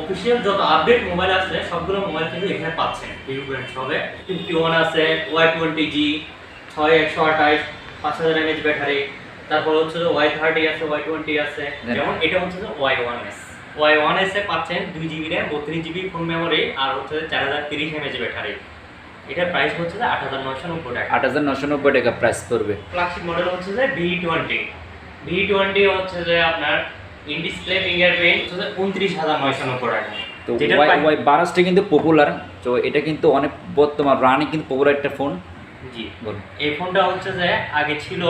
Official যত update mobile আছে সবগুলো মোবাইল কিন্তু এখানে পাচ্ছেন। ভিভো ব্র্যান্ড হবে ফিফটি ওয়ান আছে ওয়াই টোয়েন্টি জি ছয় একশো আঠাশ পাঁচ হাজার এমএচ ব্যাটারি তারপর হচ্ছে যে ওয়াই থার্টি আছে ওয়াই টোয়েন্টি আছে। যেমন এটা হচ্ছে যে Y one S Y one এসে পাচ্ছেন দুই জিবি র্যাম বত্রিশ জিবি ফোন মেমোরি আর হচ্ছে চার হাজার তিরিশ এমএচ ব্যাটারি এটার প্রাইস হচ্ছে যে আট হাজার নয়শো নব্বই টাকা। আট হাজার নশো নব্বই টাকা প্রাইস পড়বে। ফ্ল্যাগশিপ মডেল হচ্ছে যে ভি টোয়েন্টি ভি টোয়েন্টি হচ্ছে যে আপনার ইন ডিসপ্লে ফিঙ্গারপ্রিন্ট উনত্রিশ হাজার নয়শো নব্বই টাকা। তো ওয়াই ওয়াই বারোসটা কিন্তু পপুলার তো এটা কিন্তু অনেক বর্তমান রানিং কিন্তু পপুলার একটা ফোন জি। বলুন। এই ফোনটা হচ্ছে যে আগে ছিল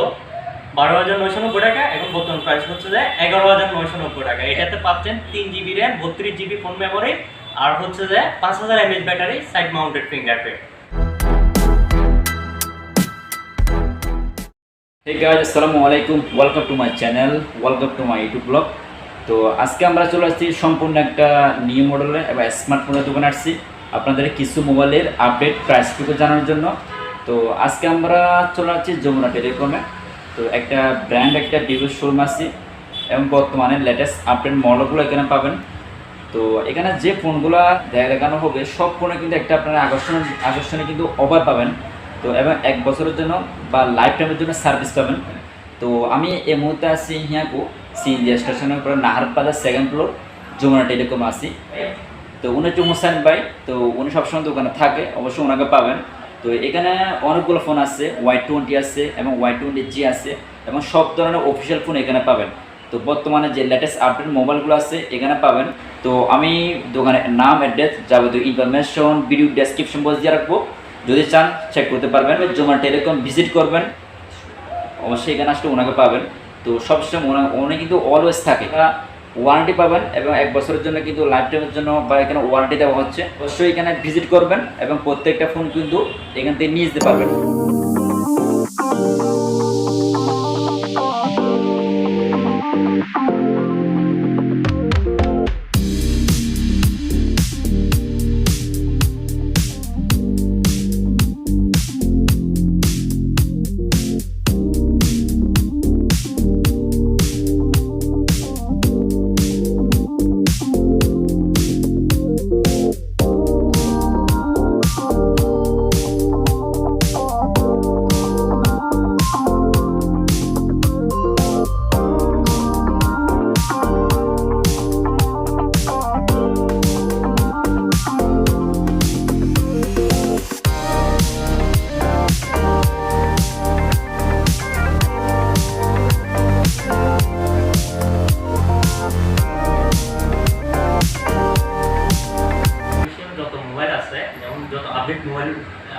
বারো হাজার নয়শো নব্বই টাকা এখন বর্তমান প্রাইস হচ্ছে যে এগারো হাজার নয়শো নব্বই টাকা। এটাতে পাচ্ছেন তিন জিবি র্যাম বত্রিশ জিবি ফোন মেমোরি আর হচ্ছে যে পাঁচ হাজার MH battery side mounted fingerprint guys আসসালামু আলাইকুম welcome to my channel welcome to my YouTube blog তো আজকে আমরা চলে আসছি সম্পূর্ণ একটা নিউ মডেলের এবং স্মার্টফোনের দোকানে আসছি আপনাদের কিছু মোবাইলের আপডেট প্রাইসটুকু জানার জন্য। তো আজকে আমরা চলে আসছি যমুনা টেলিকমে তো একটা ব্র্যান্ড একটা ভিভো শোরুম আসছি এবং বর্তমানে লেটেস্ট আপডেট মডেলগুলো এখানে পাবেন। তো এখানে যে ফোনগুলো দেখা দেখানো হবে, সব ফোনে কিন্তু একটা আপনারা আকর্ষণ আকর্ষণে কিন্তু অফার পাবেন। তো এবং এক বছরের জন্য বা লাইফ টাইমের জন্য সার্ভিস পাবেন। তো আমি এই মুহূর্তে আছি হিয়াকু। সিএনজি স্টেশনের উপরে Naharpara second floor Jamuna telecom আছি। তো উনি হচ্ছে হোসেন ভাই, তো উনি সবসময় দোকানে থাকে, অবশ্যই ওনাকে পাবেন। তো এখানে অনেকগুলো ফোন আছে ওয়াই টোয়েন্টি আছে এবং ওয়াই টোয়েন্টি জি আছে এবং সব ধরনের অফিসিয়াল ফোন এখানে পাবেন। তো বর্তমানে যে লেটেস্ট আপডেট মোবাইলগুলো আছে, এখানে পাবেন। তো আমি দোকানের নাম অ্যাড্রেস যাবতীয় ইনফরমেশন ভিডিও ডেসক্রিপশন বক্স দিয়ে রাখব। যদি চান চেক করতে পারবেন। জোমা টেলিকম ভিজিট করবেন, অবশ্যই এখানে আসলে ওনাকে পাবেন। তো সবসময় উনি কিন্তু অলওয়েজ থাকে। ওয়ারেন্টি পাবেন এবং এক বছরের জন্য কিন্তু লাইফ টাইমের জন্য বা এখানে ওয়ারেন্টি দেওয়া হচ্ছে। অবশ্যই এখানে ভিজিট করবেন এবং প্রত্যেকটা ফোন কিন্তু এখান থেকে নিয়ে যেতে পারবেন।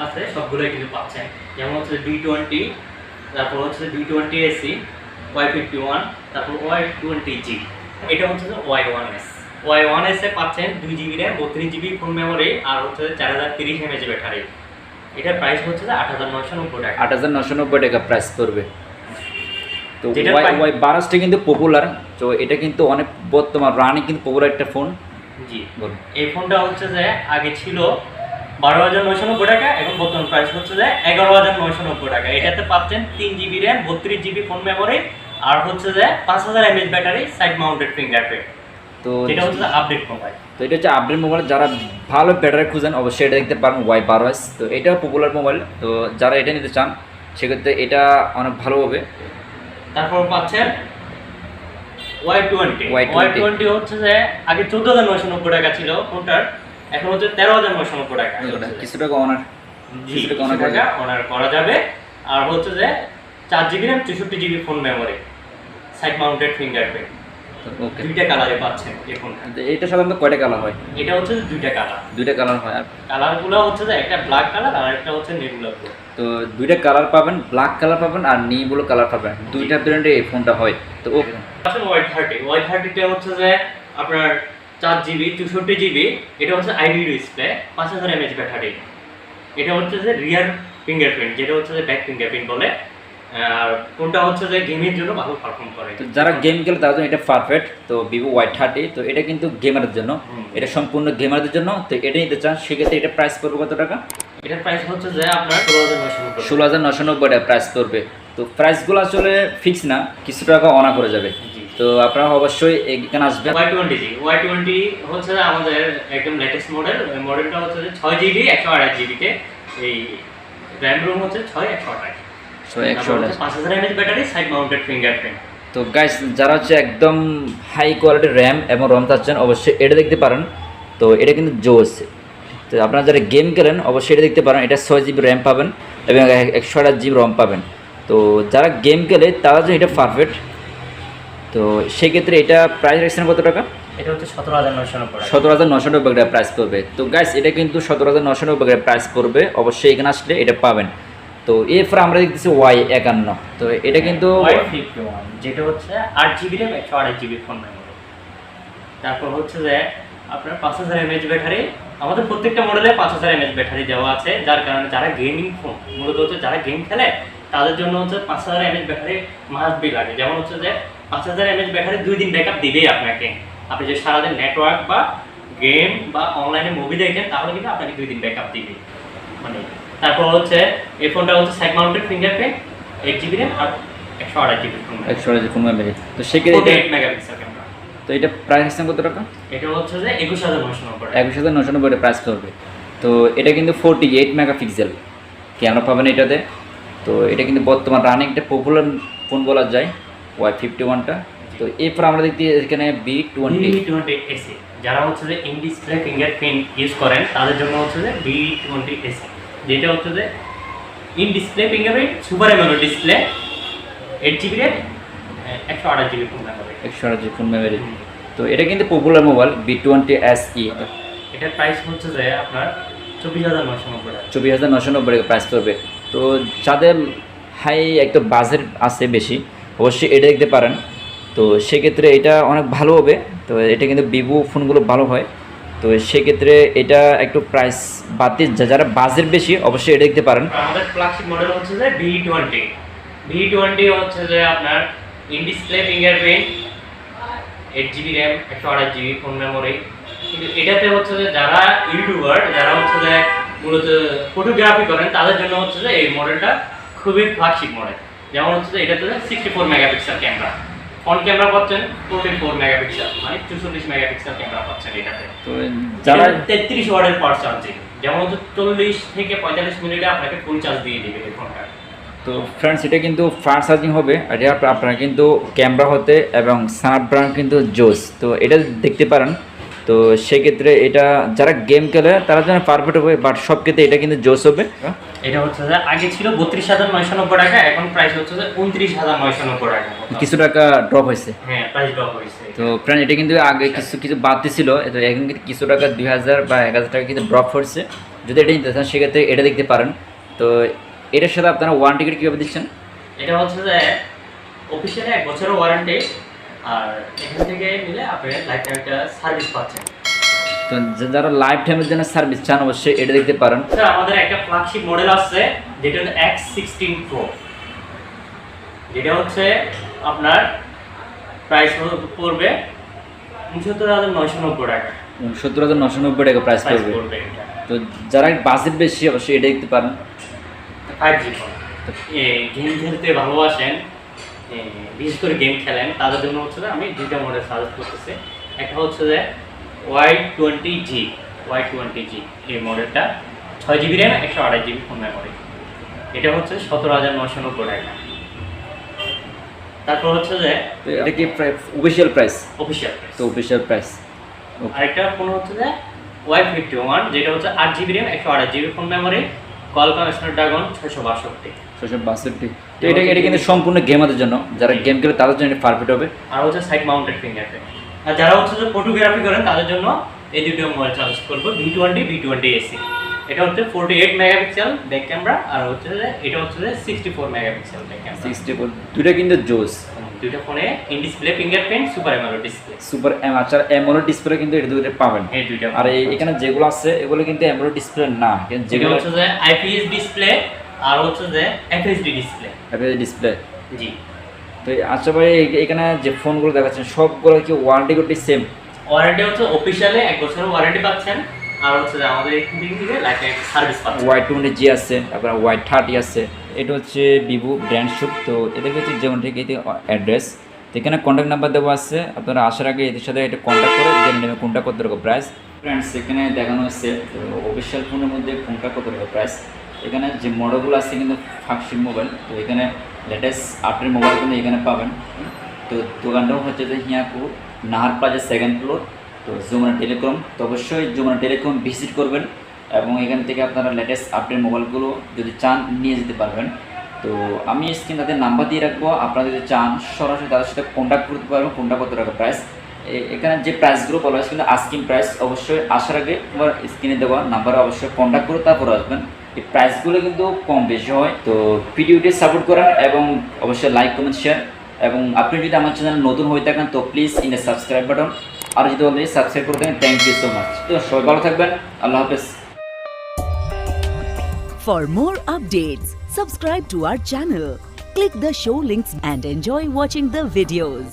আছে সবগুলোই কিন্তু পাচ্ছেন যেমন হচ্ছে ডি টোয়েন্টি তারপর হচ্ছে D twenty SE Y fifty one তারপর ওয়াই টোয়েন্টি জি এটা হচ্ছে Y one S Y one S এ পাচ্ছেন দুই জিবি র্যাম বত্রিশ জিবি ফোন মেমোরি আর হচ্ছে চার হাজার তিরিশ এমএচ ব্যাটারি। এটার প্রাইস হচ্ছে যে আট হাজার নয়শো নব্বই টাকা। আট হাজার নশো নব্বই টাকা প্রাইস পড়বে। তো ওয়াই ওয়াই বারোসটা কিন্তু পপুলার তো এটা কিন্তু অনেক বর্তমান রানিং কিন্তু পপুলার একটা ফোন জি। বলুন। এই ফোনটা হচ্ছে যে আগে ছিল বারো হাজার নয়শো নব্বই টাকা এখন বর্তমান প্রাইস হচ্ছে যে এগারো হাজার নয়শো নব্বই টাকা। এটাতে পাচ্ছেন তিন জিবি র্যাম বত্রিশ জিবি ফোন মেমোরি আর হচ্ছে যে পাঁচ হাজার MH battery side mounted fingerprint তো যেটা হচ্ছে আপডেট মোবাইল তো এটা হচ্ছে আপডেট মোবাইল যারা ভালো ব্যাটারি খুঁজেন অবশ্যই এটা দেখতে পারেন ওয়াই বারো এস তো এটা পপুলার মোবাইল তো যারা এটা নিতে চান সেক্ষেত্রে এটা অনেক ভালো হবে। তারপর পাচ্ছেন Y twenty Y20 Y twenty হচ্ছে যে আগে চোদ্দ হাজার নয়শো নব্বই টাকা ছিল ফোনটার এখন হচ্ছে তেরো হাজার নয়শো নব্বই টাকা কিছু টাকা অনার জি কিছু টাকা কিছু অনার করা যাবে। আর হচ্ছে যে চার জিবি র্যাম চৌষট্টি GB phone memory side mounted fingerprint দুইটা কালারে পাচ্ছেন এই ফোনটা এটা সাধারণত কয়টা কালার হয়? এটা হচ্ছে দুইটা কালার দুইটা কালার হয়। আর কালারগুলো হচ্ছে যে একটা ব্ল্যাক কালার আর একটা হচ্ছে নেগুলা তো দুইটা কালার পাবেন ব্ল্যাক কালার পাবেন আর নিবুলো কালার পাবেন। দুইটা ব্র্যান্ডে এই ফোনটা হয়। তো ওকে ওয়াই থার্টি ওয়াই থার্টিটা হচ্ছে যে আপনার চার জিবি চৌষট্টি জিবি এটা হচ্ছে আইডি ডিসপ্লে পাঁচ হাজার এমএচ ব্যাটারি এটা হচ্ছে যে রিয়ার ফিঙ্গারপ্রিন্ট যেটা হচ্ছে যে ব্যাক ফিঙ্গারপ্রিন্ট বলে। আর কোনটা হচ্ছে যে গেমের জন্য ভালো পারফর্ম করে। তো যারা গেম খেলে তাদের জন্য এটা পারফেক্ট তো ভিভো ওয়াই থার্টি তো এটা কিন্তু গেমারদের জন্য। এটা সম্পূর্ণ গেমারদের জন্য তো এটা নিতে চান সেক্ষেত্রে এটা প্রাইস পড়বে কত টাকা? এটার প্রাইস হচ্ছে যে আপনার ষোলো হাজার নব্বই ষোলো হাজার নশো নব্বই টাকা প্রাইস পড়বে। তো প্রাইসগুলো আসলে ফিক্স না কিছু টাকা অনা করে যাবে। জি। তো আপনারা অবশ্যই এখানে আসবেন। Y twenty G. Y twenty হচ্ছে আমাদের একদম লেটেস্ট মডেল মডেলটা হচ্ছে যে ছয় জিবি একশো আঠাশ জিবিতে এই র্যাম রুম হচ্ছে ছয় একশো আঠাশ। তো একশো পাঁচ হাজার MH battery side mounted fingerprint তো গাইস যারা হচ্ছে একদম হাই কোয়ালিটির র্যাম এবং রম চাচ্ছেন অবশ্যই এটা দেখতে পারেন। তো এটা কিন্তু জোস। তো আপনারা যারা গেম খেলেন অবশ্যই এটা দেখতে পারেন। এটা ছয় জিবি র্যাম পাবেন এবং একশো আঠাশ জিবি রম পাবেন। তো যারা গেম খেলে তারা জন্য এটা পারফেক্ট তো সেক্ষেত্রে এটা প্রাইস রাখছেন কত টাকা? এটা হচ্ছে সতেরো হাজার নয়শো নব্বই সতেরো হাজার নশো নব্বই টাকা প্রাইস পড়বে। তো গাইস এটা কিন্তু সতেরো হাজার নশো নব্বই টাকা প্রাইস পড়বে। অবশ্যই এখানে আসলে এটা পাবেন। তো এরপর আমরা দেখতেছি ওয়াই একান্ন। তো এটা কিন্তু ফিফটি ওয়ান যেটা হচ্ছে আট জিবি র্যাম একশো আঠাশ জিবি ফোন মেমোরি তারপর হচ্ছে যে আপনার পাঁচ হাজার এমএচ ব্যাটারি আমাদের প্রত্যেকটা মডেলে পাঁচ হাজার এমএচ ব্যাটারি দেওয়া আছে যার কারণে যারা গেমিং ফোন মূলত হচ্ছে যারা গেম খেলে তাদের জন্য হচ্ছে পাঁচ হাজার এমএচ ব্যাটারি মাস্ট বি লাগে। যেমন হচ্ছে যে পাঁচ হাজার এমএচ ব্যাটারি দুই দিন ব্যাকআপ দিবেই আপনাকে। আপনি যে সারাদিন নেটওয়ার্ক বা গেম বা অনলাইনে মুভি দেখেন তাহলে কিন্তু আপনাকে দুই দিন ব্যাকআপ দিবে। মানে তারপর হচ্ছে এই ফোনটা হচ্ছে side mounted fingerprint eight GB RAM আর একশো আঠাশ জিবি ফোন একশো আঠাশ ফোন তো সেক্ষেত্রে এইট মেগাপিক্সেল ক্যামেরা তো এটা প্রাইস কত টাকা? এটা হচ্ছে যে একুশ হাজার নশো নব্বই একুশ হাজার নশো নব্বই প্রাইস করবে। তো এটা কিন্তু forty eight mega pixel camera পাবেন এটাতে? তো এটা কিন্তু বর্তমান রানিং একটা পপুলার ফোন বলা যায়। ওয়াই ফিফটি ওয়ানটা তো এরপর আমরা দেখছি এখানে বি টোয়েন্টি টোয়েন্টি এসি যারা হচ্ছে যে ইন ডিসপ্লে ফিঙ্গারপ্রিন্ট ইউজ করেন তাদের জন্য হচ্ছে যে বি টোয়েন্টি এসি যেটা হচ্ছে যে in display fingerprint super AMOLED display eight GB RAM একশো আঠাশ জিবি ফোন মেমোরি একশো আঠাশ ফোন মেমোরি তো এটা কিন্তু popular mobile B twenty S E এটার প্রাইস হচ্ছে যে আপনার চব্বিশ হাজার নশো নব্বই চব্বিশ হাজার নশো নব্বই প্রাইস পড়বে তো যাদের হাই একটা বাজেট আছে বেশি অবশ্যই এটা দেখতে পারেন। তো সেক্ষেত্রে এটা অনেক ভালো হবে। তো এটা কিন্তু ভিভো ফোনগুলো ভালো হয়। তো সেক্ষেত্রে এটা একটু প্রাইস যা- যারা বাজেট বেশি, অবশ্যই এটা দেখতে পারেন। আমাদের ফ্ল্যাগশিপ মডেল হচ্ছে যে ভি টোয়েন্টি হচ্ছে যে আপনার এইট জিবি র্যাম জিবি কিন্তু হচ্ছে যে যারা ইউটিউবার যারা হচ্ছে ফটোগ্রাফি করেন, তাদের জন্য হচ্ছে যে এই মডেলটা খুবই ফ্ল্যাগশিপ মডেল যেমন হচ্ছে যে এটাতে sixty four megapixel camera front camera পাচ্ছেন টোয়েন্টি ফোর মেগাপিক্সেল মানে চৌচল্লিশ মেগাপিক্সেল ক্যামেরা পাচ্ছেন এটাতে। তো যারা তেত্রিশ ওয়ার্ডের পার চার্জিং যেমন হচ্ছে চল্লিশ থেকে পঁয়তাল্লিশ মিনিটে আপনাকে ফুল চার্জ দিয়ে দিবে এই ফোনটা তো ফ্রেন্ডস এটা কিন্তু ফাস্ট চার্জিং হবে। আর এটা আপ- আপনারা কিন্তু ক্যামেরা হতে এবং স্ন্যাপড্রাগন কিন্তু জোস। তো এটা দেখতে পারেন। তো সেক্ষেত্রে এটা যারা গেম খেলে তারা যেন পারফেক্ট হবে বাট সব ক্ষেত্রে এটা কিন্তু জোস হবে। এটা হচ্ছে যে আগে ছিল বত্রিশ হাজার নয়শো নব্বই টাকা এখন প্রাইস হচ্ছে যে উনত্রিশ হাজার নয়শো নব্বই টাকা। কিছু টাকা ড্রপ হয়েছে। হ্যাঁ প্রাইস ড্রপ হয়েছে। তো ফ্রেন্ড এটা কিন্তু আগে কিছু কিছু বাদ দিছিল তো এখন কিন্তু কিছু টাকা দুই হাজার বা এক হাজার টাকা কিন্তু ড্রপ হচ্ছে যদি এটা নিতে চান সেক্ষেত্রে এটা দেখতে পারেন। তো এটার সাথে আপনারা ওয়ান টিকিট কীভাবে দিচ্ছেন? এটা হচ্ছে যে অফিসিয়ালি এক বছরের ওয়ারেন্টি আর এখান থেকে নিলে আপনি লাইফ সার্ভিস পাচ্ছেন। তো যারা লাইফ টাইমের জন্য সার্ভিস চান অবশ্যই এটা দেখতে পারেন। স্যার আমাদের একটা ফ্ল্যাগশিপ মডেল আছে যেটা হচ্ছে এক্স সিক্সটিন প্রো যেটা হচ্ছে আপনার প্রাইস পড়বে? উনসত্তর হাজার নয়শো নব্বই টাকা। সত্তর হাজার নশো নব্বই টাকা প্রাইস পড়বে। তো যারা বাজেট বেশি অবশ্যই এটা দেখতে পারেন। ফাইভ জি গেম খেলতে ভালোবাসেন বিশেষ করে গেম খেলেন তাদের জন্য হচ্ছে আমি দুইটা মডেল সাজেস্ট করতেছি। একটা হচ্ছে যে Y twenty G Y twenty G এই মডেলটা ছয় জিবি র্যাম একশো আঠাশ জিবি ফোন মেমোরি এটা হচ্ছে সতেরো হাজার নশো নব্বই টাকা। তারপর হচ্ছে যে এটা কি অফিসিয়াল প্রাইস অফিসিয়াল তো অফিসিয়াল প্রাইস আরেকটা ফোন হচ্ছে যে ওয়াই ফিফটি ওয়ান যেটা হচ্ছে আট জিবি র্যাম একশো আঠাশ GB phone memory Qualcomm Snapdragon ছয়শো বাষট্টি। ছশো বাষট্টি। তো এটা এটা কিন্তু সম্পূর্ণ গেমারদের জন্য যারা গেম খেলে তাদের জন্য পারফেক্ট হবে। আর হচ্ছে সাইড মাউন্টেড ফিঙ্গারপ্রিন্ট আর যারা হচ্ছে যে ফটোগ্রাফি করেন তাদের জন্য এই দুটো মোবাইল সাজেস্ট করব V twenty V twenty SE এটা হচ্ছে forty eight megapixel back camera আর হচ্ছে যে এটা হচ্ছে যে sixty four megapixel back camera sixty four দুইটা কিন্তু জোস। দুইটা ফোনে in display fingerprint super AMOLED display super M আচ্ছা এমোলো ডিসপ্লে কিন্তু এটা দুটো পাবেন। এই দুইটা আর এখানে যেগুলো আছে এগুলো কিন্তু এমোলো ডিসপ্লে না কিন্তু যেগুলো হচ্ছে যে আইপিএস ডিসপ্লে আর হচ্ছে যে এফএসডি ডিসপ্লে এফএসডি ডিসপ্লে জি। তো আচ্ছা ভাই এখানে যে ফোনগুলো দেখাচ্ছেন সবগুলো কি ওয়ারেন্টি করতে সেম ওয়ারেন্টি হচ্ছে অফিসিয়ালে এক বছরের ওয়ারেন্টি পাচ্ছেন। আর হচ্ছে আমাদের এখান থেকে থেকে লাইফ সার্ভিস পাচ্ছেন। ওয়াই টোয়েন্টি জি আছে তারপরে ওয়াই থার্টি আছে। এটা হচ্ছে ভিভো ব্র্যান্ড শুট তো এদের হচ্ছে যেমন ঠিক এই অ্যাড্রেস তো এখানে কন্ট্যাক্ট নাম্বার দেওয়া আছে। আপনারা আসার আগে এদের সাথে এটা কন্ট্যাক্ট করে জেনে নেবেন কোনটা কত টাকা প্রাইস ফ্রেন্ডস এখানে দেখানো হচ্ছে অফিসিয়াল ফোনের মধ্যে কোনটা কত টাকা প্রাইস এখানে যে মডেলগুলো আছে কিন্তু ফাঁকশিপ মোবাইল তো এখানে লেটেস্ট আপডেট মোবাইল কিন্তু এখানে পাবেন তো দোকানটাও হচ্ছে যে হিয়াকু নাহার প্লাজা সেকেন্ড ফ্লোর তো জুমনা টেলিকম তো অবশ্যই জুমনা টেলিকম ভিজিট করবেন এবং এখান থেকে আপনারা লেটেস্ট আপডেট মোবাইলগুলো যদি চান নিয়ে যেতে পারবেন তো আমি স্ক্রিন তাদের নাম্বার দিয়ে রাখব আপনারা যদি চান সরাসরি তাদের সাথে কন্ট্যাক্ট করতে পারবেন কোনটা কত টাকা প্রাইস এখানে যে প্রাইসগুলো বলা হয়েছে কিন্তু আস্কিং প্রাইস অবশ্যই আসার আগে স্ক্রিনে দেওয়া নাম্বারে অবশ্যই কন্ট্যাক্ট করে তারপর আসবেন এই প্রাইসগুলো কিন্তু কম বেশি হয়। তো ভিডিওটি সাপোর্ট করেন এবং অবশ্যই লাইক কমেন্ট শেয়ার এবং আপনি যদি আমার চ্যানেল নতুন হয়ে থাকেন তো please in a subscribe button আর যদি অলরেডি সাবস্ক্রাইব করে থাকেন থ্যাংক ইউ সো মাচ তো সবাই ভালো থাকবেন। আল্লাহ হাফেজ। For more updates, subscribe to our channel, click the show links and enjoy watching the videos.